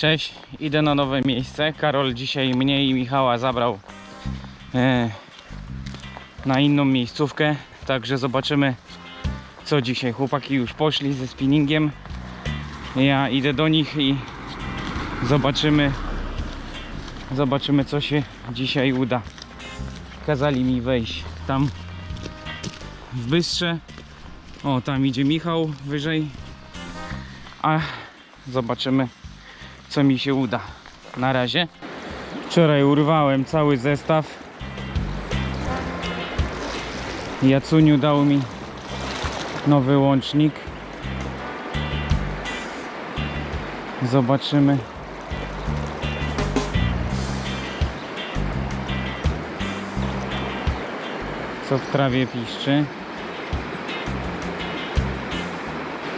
Cześć, idę na nowe miejsce. Karol dzisiaj mnie i Michała zabrał e, na inną miejscówkę. Także zobaczymy co dzisiaj. Chłopaki już poszli ze spinningiem. Ja idę do nich i zobaczymy zobaczymy co się dzisiaj uda. Kazali mi wejść tam w Bystrze. O, tam idzie Michał wyżej. A zobaczymy co mi się uda. Na razie. Wczoraj urwałem cały zestaw. Jacuniu dał mi nowy łącznik. Zobaczymy. Co w trawie piszczy.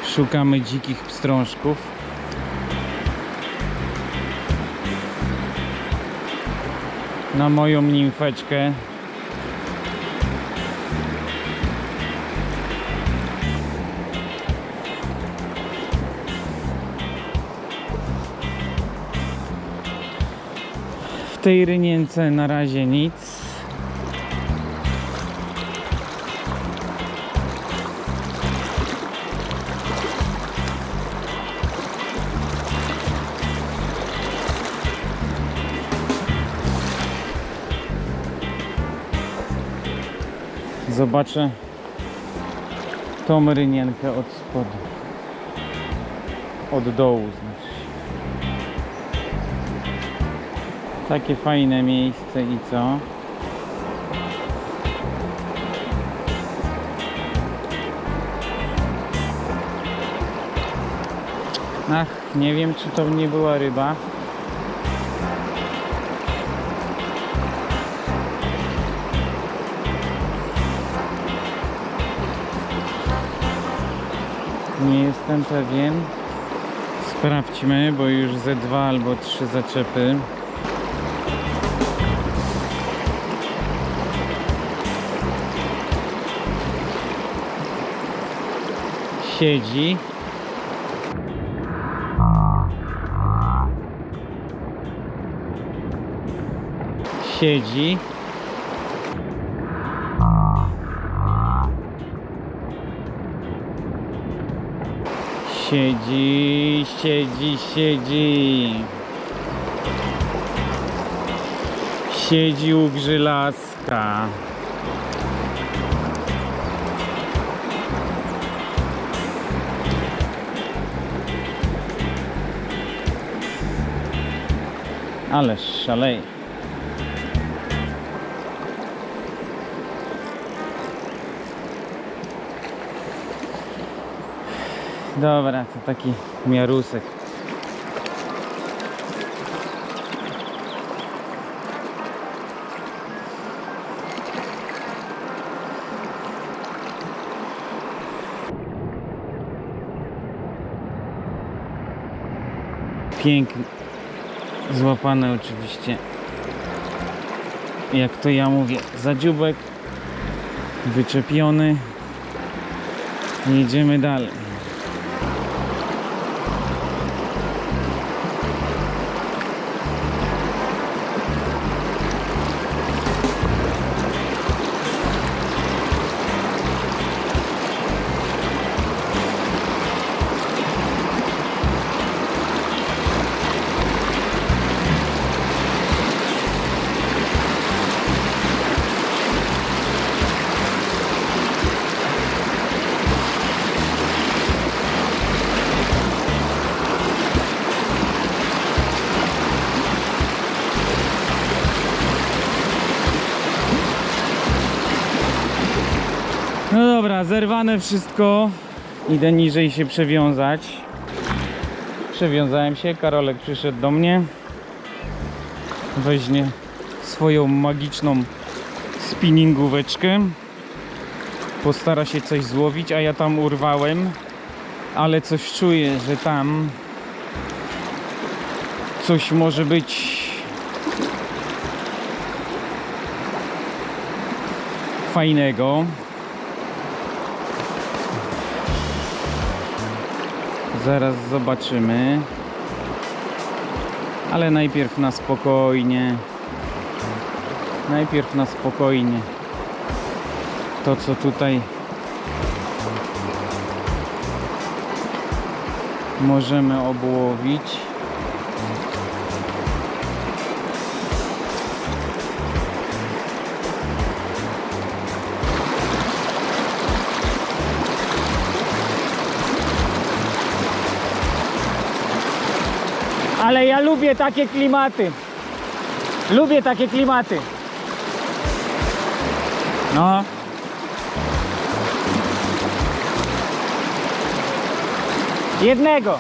Szukamy dzikich pstrążków. Na moją nimfeczkę. W tej rynience na razie nic. Zobaczę tą rynienkę od spodu. Od dołu znaczy. Takie fajne miejsce i co? Ach, nie wiem czy to nie była ryba. Nie jestem pewien. Sprawdźmy, bo już ze dwa albo trzy zaczepy. Siedzi. Siedzi. Siedzi, siedzi, siedzi. Siedzi u grzylaska. Ale szaleje. Dobra, to taki miarusek. Pięknie. Złapane oczywiście. Jak to ja mówię, za dziubek. Wyczepiony. Jedziemy dalej. No dobra, zerwane wszystko. Idę niżej się przewiązać. Przewiązałem się, Karolek przyszedł do mnie. Weźmie swoją magiczną spinningóweczkę. Postara się coś złowić, a ja tam urwałem. Ale coś czuję, że tam coś może być fajnego. Zaraz zobaczymy. Ale najpierw na spokojnie. Najpierw na spokojnie. To co tutaj możemy obłowić. Ale ja lubię takie klimaty. Lubię takie klimaty. No. Jednego.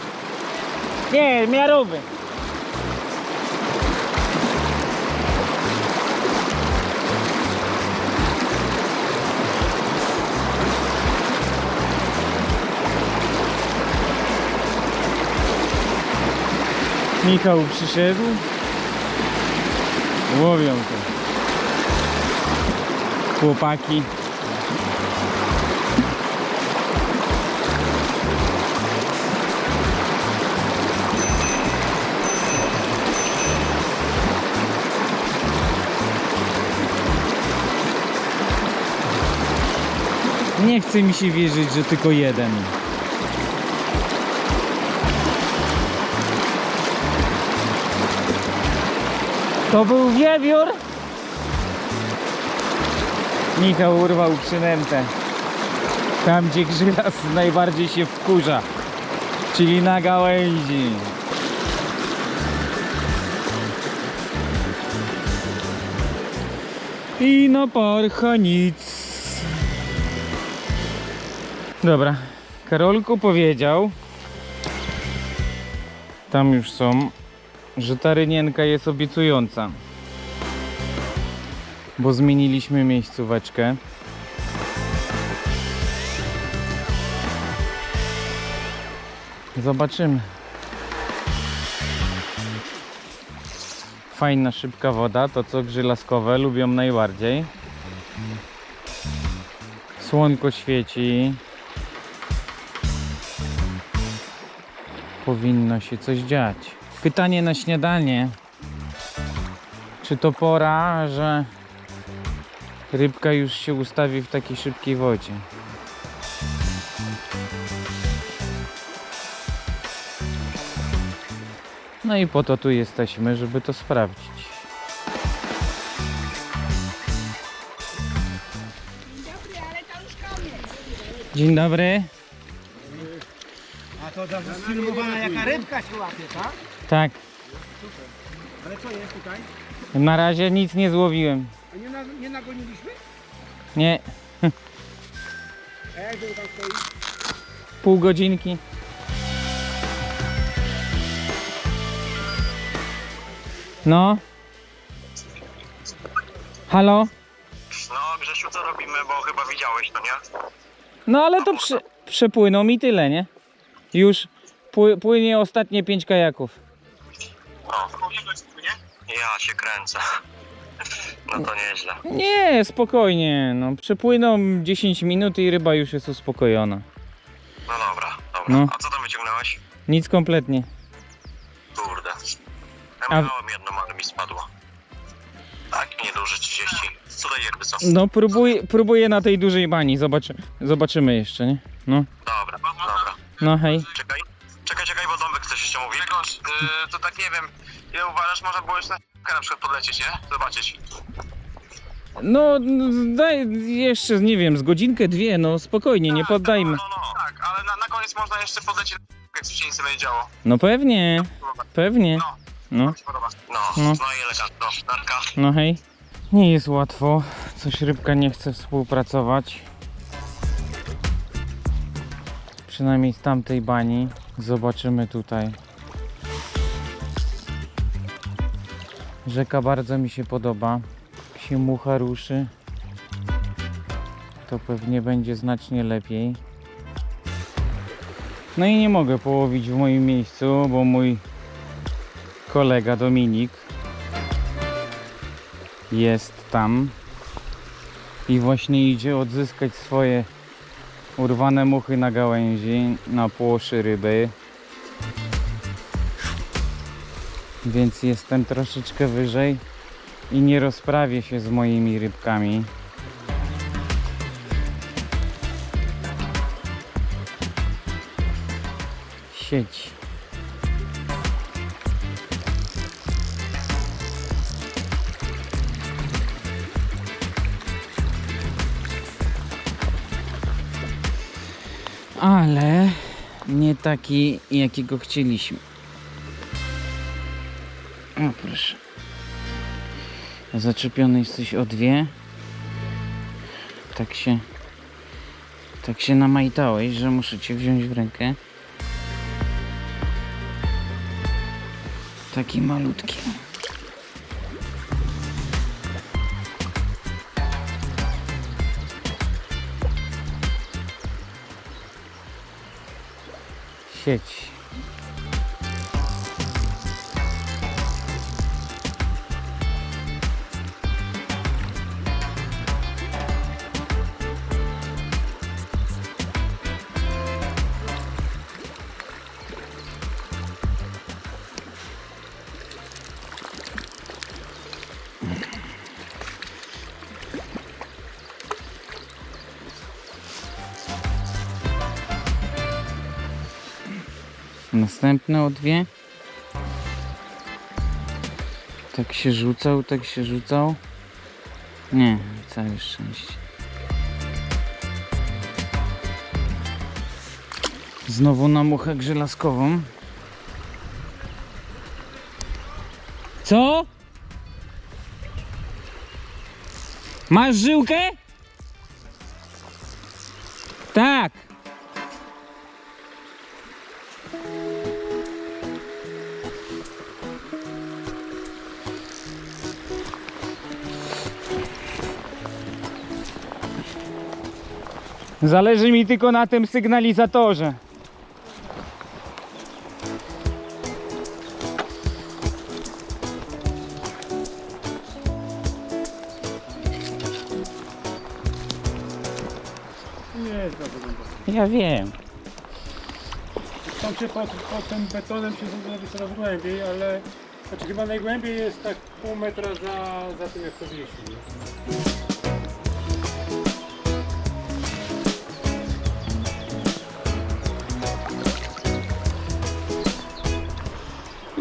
Nie, miarowy. Michał przyszedł. Łowią to. Chłopaki. Nie chce mi się wierzyć, że tylko jeden. To był wiewiór. Michał urwał przynętę. Tam gdzie grzylas najbardziej się wkurza. Czyli na gałęzi. I na parcha nic. Dobra. Karolku powiedział. Tam już są że ta rynienka jest obiecująca. Bo zmieniliśmy miejscóweczkę. Zobaczymy. Fajna, szybka woda, to co grzylaskowe lubią najbardziej. Słonko świeci. Powinno się coś dziać. Pytanie na śniadanie. Czy to pora, że rybka już się ustawi w takiej szybkiej wodzie? No i po to tu jesteśmy, żeby to sprawdzić. Dzień dobry. A to dobrze sfilmowana jaka rybka się łapie, tak? Tak, Ale co jest tutaj? na razie nic nie złowiłem. A nie, na, nie nagoniliśmy? Nie, A jak to tam stoi? pół godzinki. No. Halo? No Grzesiu, co robimy, bo chyba widziałeś to, nie? No ale to prze, przepłynął mi tyle, nie? Już pły, płynie ostatnie pięć kajaków. O. Ja się kręcę. No to nieźle. Nie, spokojnie. No, przepłyną 10 minut i ryba już jest uspokojona. No dobra, dobra. No. A co tam wyciągnąłeś? Nic kompletnie. Kurde. A- Ja miałem jedno, ale mi spadło. Tak, nieduże 30. Co daj jakby co? No próbuj, próbuję na tej dużej bani. Zobaczy, zobaczymy jeszcze, nie? No, Dobra, dobra. no hej. Czekaj. Czekaj, czekaj, bo Dąbek coś jeszcze mówi. Grzegorz, yy, to tak nie wiem. Ile uważasz, można było jeszcze na przykład podlecieć, nie? Zobaczyć. No, daj jeszcze, nie wiem, z godzinkę, dwie, no spokojnie, nie Tak, poddajmy. No, no, no. Tak, ale na, na koniec można jeszcze podlecieć, jak coś się nic nie będzie działo. No pewnie, Podoba. pewnie. No. No, Mi się podoba. No, No. no, i elegancko. Narka. no hej. Nie jest łatwo. Coś rybka nie chce współpracować. Przynajmniej z tamtej bani. Zobaczymy tutaj. Rzeka bardzo mi się podoba. Się mucha ruszy, to pewnie będzie znacznie lepiej. No i nie mogę połowić w moim miejscu, bo mój kolega Dominik jest tam i właśnie idzie odzyskać swoje urwane muchy na gałęzi, na płoszy ryby. Więc jestem troszeczkę wyżej i nie rozprawię się z moimi rybkami. Sieć. Ale nie taki, jakiego chcieliśmy. O proszę. Zaczepiony jesteś o dwie. Tak się. Tak się namajtałeś, że muszę cię wziąć w rękę. Taki malutki. Sieć. Następne o dwie. Tak się rzucał, tak się rzucał. Nie, całe szczęście. Znowu na muchę grzelaskową. Co? Masz żyłkę? Tak. Zależy mi tylko na tym sygnalizatorze. Nie jest dobrze. Ja wiem. Tam się pod, pod tym betonem się zrobi coraz głębiej, ale znaczy chyba najgłębiej jest tak pół metra za, za tym jak to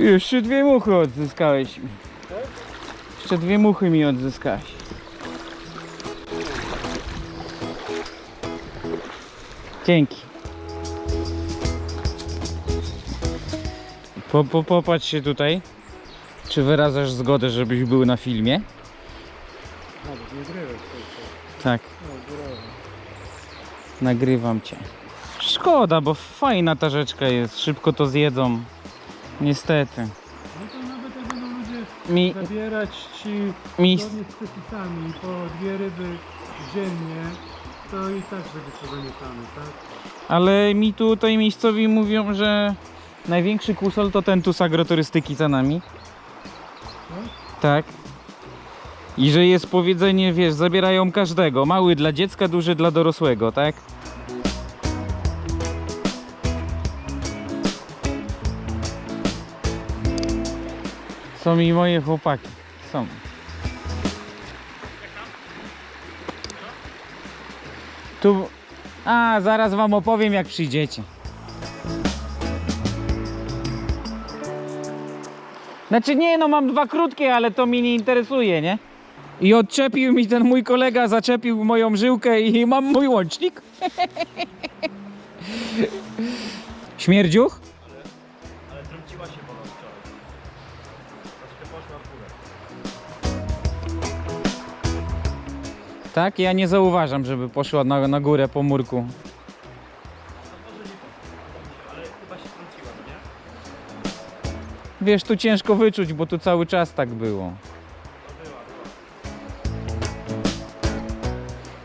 Jeszcze dwie muchy odzyskałeś? Jeszcze dwie muchy mi odzyskałeś. Dzięki. Po, po, popatrz się tutaj. Czy wyrażasz zgodę, żebyś był na filmie? Tak, nagrywam cię. Szkoda, bo fajna ta rzeczka jest. Szybko to zjedzą. Niestety. No to nawet jak będą ludzie Mi, zabierać ci mi, zgodnie z przepisami po dwie ryby dziennie, to i tak będzie pozamiatane, tak? ale mi tutaj miejscowi mówią, że największy kusol to ten tu z agroturystyki za nami. Tak. I że jest powiedzenie, wiesz, zabierają każdego. Mały dla dziecka, duży dla dorosłego, tak? Są i moje chłopaki. Są. Tu. A, zaraz wam opowiem, jak przyjdziecie. Znaczy nie, no mam dwa krótkie, ale to mnie nie interesuje, nie? I odczepił mi ten mój kolega, zaczepił moją żyłkę i mam mój łącznik. Śmierdziuch? Tak, ja nie zauważam, żeby poszła na, na górę po murku. Wiesz, tu ciężko wyczuć, bo tu cały czas tak było.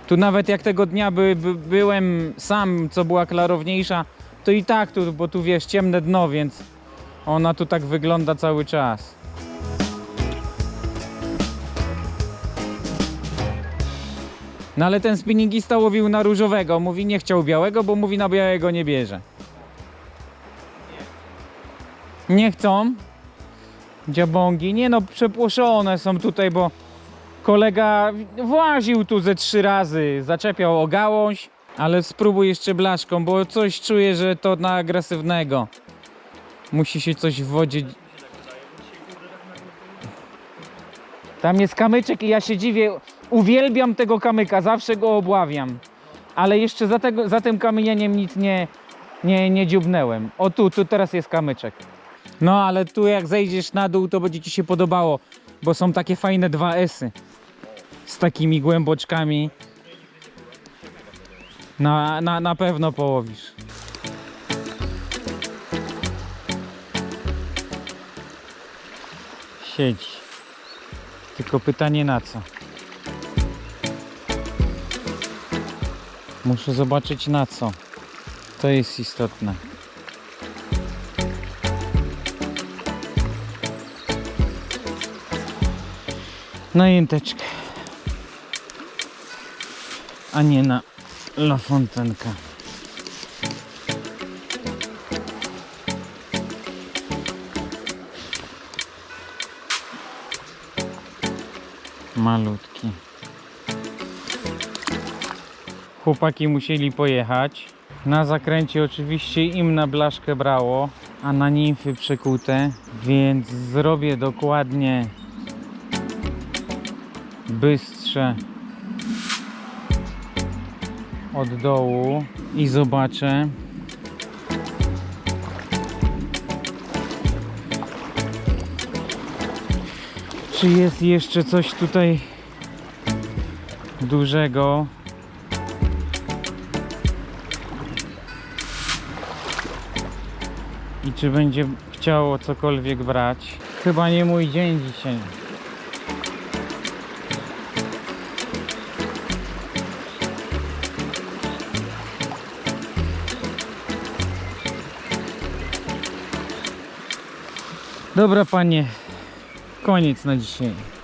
Tu nawet jak tego dnia by, by, byłem sam, co była klarowniejsza, to i tak tu, bo tu wiesz, ciemne dno, więc ona tu tak wygląda cały czas. No ale ten spinningista łowił na różowego, mówi nie chciał białego, bo mówi na białego nie bierze. Nie chcą. Dziabągi. Nie no, przepłoszone są tutaj, bo kolega właził tu ze trzy razy. Zaczepiał o gałąź, ale spróbuj jeszcze blaszką, bo coś czuję, że to na agresywnego. Musi się coś w wodzie... Tam jest kamyczek i ja się dziwię. Uwielbiam tego kamyka, zawsze go obławiam. Ale jeszcze za, tego, za tym kamieniem nic nie, nie, nie dziubnęłem. O tu, tu teraz jest kamyczek. No ale tu jak zejdziesz na dół, to będzie ci się podobało, bo są takie fajne dwa esy z takimi głęboczkami. Na, na, na pewno połowisz. Siedzi. Tylko pytanie na co? Muszę zobaczyć na co. To jest istotne. Na jęteczkę. A nie na La Fontenkę. Malutki. Chłopaki musieli pojechać. Na zakręcie oczywiście im na blaszkę brało, a na nimfy przekute, więc zrobię dokładnie bystrze od dołu i zobaczę czy jest jeszcze coś tutaj dużego i czy będzie chciało cokolwiek brać? Chyba nie mój dzień dzisiaj. Dobra panie, koniec na dzisiaj.